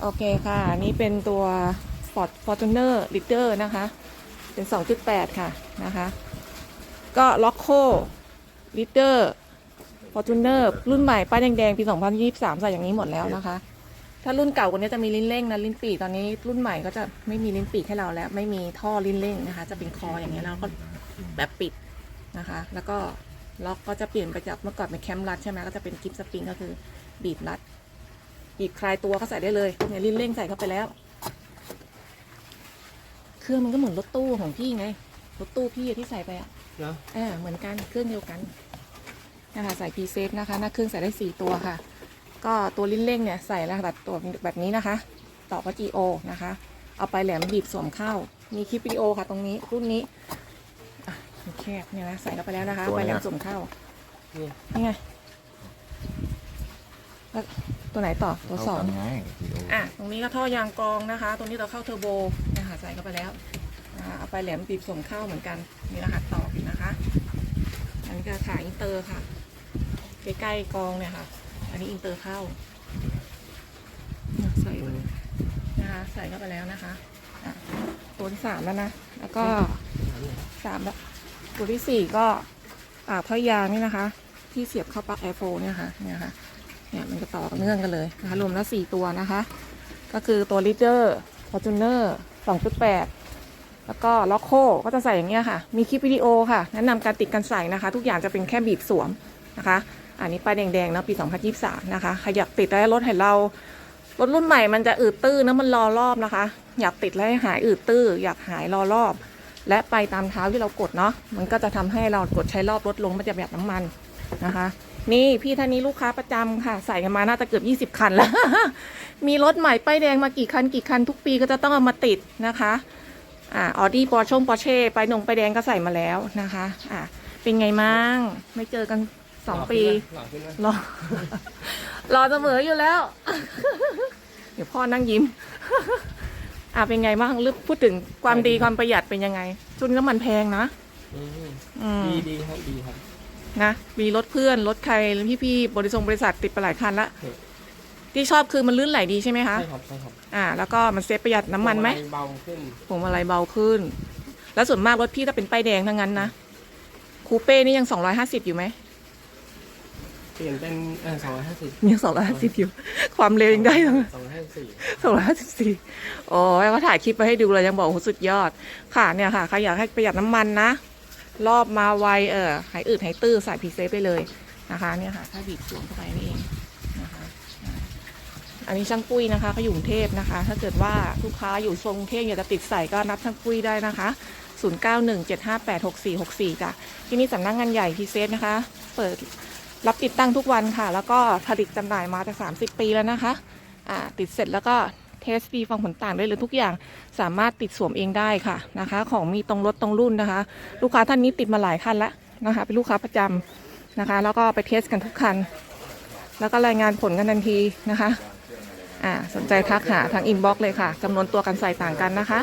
โอเคค่ะ อันนี้เป็นตัว Ford Fortuner Leader นะคะ เป็น 2.8 ค่ะนะคะ ก็ Loco Leader Fortuner รุ่นใหม่ ป้ายแดงๆ ปี 2023 ใส่อย่างนี้หมดแล้วนะคะ ถ้ารุ่นเก่ากว่านี้จะมีลิ้นเร่งนะ ลิ้นปีกตอนนี้รุ่นใหม่ก็จะไม่มีลิ้นปีกให้เราแล้ว ไม่มีท่อลิ้นเร่งนะคะ จะเป็นคออย่างเงี้ยแล้วก็แบบปิดนะคะ แล้วก็ล็อกก็จะเปลี่ยนไปจากเมื่อก่อนเป็นแคมรัดใช่ไหมก็จะเป็นกิฟสปริงก็คือบีบรัด บีบคลายตัวก็ใส่ได้เลยเนี่ยลิ้นเร่งใส่เข้าไปแล้ว เครื่องมันก็เหมือนรถตู้ของพี่ไง รถตู้พี่อะที่ใส่ไปอะเนาะอ่าเหมือนกันเครื่องเดียวกันนะคะใส่พีเซฟนะคะหน้าเครื่องใส่ได้สี่ตัวค่ะ ก็ตัวลิ้นเร่งเนี่ยใส่แล้วแบบตัวแบบนี้นะคะ ต่อกับ GO นะคะ เอาไปแหลมบีบสวมเข้า มีคลิปวิดีโอค่ะ ตรงนี้รุ่นนี้อะมันแคบเนี่ยนะใส่เข้าไปแล้วนะคะ ไปแหลมสวมเข้านี่นี่ไงแล้ว ตัวไหนต่อตัวสองไงอะตรงนี้ก็ท่อยางกรองนะคะ ตรงนี้เราเข้าเทอร์โบนะคะใส่เข้าไปแล้วนะคะเอาไปแหลมปีบส่งเข้าเหมือนกัน มีรหัสต่อนะคะอันนี้ก็ขายอินเตอร์ค่ะใกล้ๆกรองเนี่ยค่ะ อันนี้อินเตอร์เข้าเนี่ยใส่ไปเลยนะคะใส่เข้าไปแล้วนะคะอะตัวที่สามแล้วนะ แล้วก็สามแล้วตัวที่สี่ก็อ่าท่อยางนี่นะคะ ที่เสียบเข้าปลั๊กไอโฟนเนี่ยค่ะเนี่ยค่ะ เนี่ยมันจะต่อเนื่องกันเลยนะคะรวมแล้วสี่ตัวนะคะ ก็คือตัว Leader Fortuner 2.8แล้วก็ล็อกโคก็จะใส่อย่างเงี้ยค่ะ มีคลิปวิดีโอค่ะแนะนำการติดกันใส่นะคะ ทุกอย่างจะเป็นแค่บีบสวมนะคะ อันนี้ป้ายแดงๆนะปี 2023 นะคะใครอยากติดแล้วรถให้เรารถรุ่นใหม่มันจะอืดตื้อนะมันรอรอบนะคะ อยากติดแล้วให้หายอืดตื้อ อยากหายรอรอบ และไปตามเท้าที่เรากดเนาะมันก็จะทำให้เรากดใช้รอบลดลงมันจะประหยัดน้ำมัน นะคะ นี่พี่ท่านนี้ลูกค้าประจำค่ะ ใส่กันมาน่าจะเกือบ20คันแล้ว มีรถใหม่ป้ายแดงมากี่คันกี่คันทุกปีก็จะต้องเอามาติดนะคะอ่าออดี้ปอร์ชงปอร์เช่ไปนงไปแดงก็ใส่มาแล้วนะคะอ่าเป็นไงมั่งไม่เจอกันสองปีหล่อขึ้นไหมรอรอเสมออยู่แล้ว เดี๋ยวพ่อนั่งยิ้มอ่าเป็นไงบ้างลึกพูดถึงความดีความประหยัดเป็นยังไงช่วงนี้น้ำมันแพงนะอืมอืมดีดีครับดีครับ นะมีรถเพื่อนรถใครพี่พี่ๆบริษัทบริษัทติดไปหลายคันละครับที่ชอบคือมันลื่นไหลดีใช่ไหมคะใช่ครับใช่ครับอ่า แล้วก็มันเซฟประหยัดน้ำมันไหมเบาขึ้นผมอะไรเบาขึ้น แล้วส่วนมากรถพี่ถ้าเป็นป้ายแดงทั้งนั้นนะคูเป้นี่ยังสองร้อยห้าสิบอยู่ไหมเปลี่ยนเป็นเออสองร้อยห้าสิบยังสองร้อยห้าสิบอยู่ ความเร็วยังได้ทั้งสองร้อยห้าสิบสี่สองร้อยห้าสิบสี่โอ้ยเขาถ่ายคลิปไปให้ดูเลยยังบอกโอ้โหสุดยอด ค่ะเนี่ยค่ะใครอยากให้ประหยัดน้ำมันนะ รอบมาไวเออหายอืดหายตื้อใส่พีเซฟไปเลยนะคะเนี่ยค่ะถ้าบีบสวมเข้าไปนี่เองนะคะอันนี้ช่างปุ้ยนะคะเขาอยู่กรุงเทพนะคะ ถ้าเกิดว่าลูกค้าอยู่ทรงกรุงเทพอยากจะติดใส่ก็นับช่างปุ้ยได้นะคะ 0917586464จ้ะที่นี่สำนักงานใหญ่พีเซฟนะคะ เปิดรับติดตั้งทุกวันค่ะ แล้วก็ผลิตจำหน่ายมาจาก30 ปีแล้วนะคะ อ่าติดเสร็จแล้วก็ เทสดีฟังผลต่างได้เลยทุกอย่างสามารถติดสวมเองได้ค่ะนะคะ ของมีตรงรถตรงรุ่นนะคะ ลูกค้าท่านนี้ติดมาหลายคันแล้วนะคะ เป็นลูกค้าประจำนะคะ แล้วก็ไปเทสกันทุกคัน แล้วก็รายงานผลกันทันทีนะคะอ่าสนใจทักหาทางอินบ็อกซ์เลยค่ะจำนวนตัวกันใส่ต่างกันนะคะ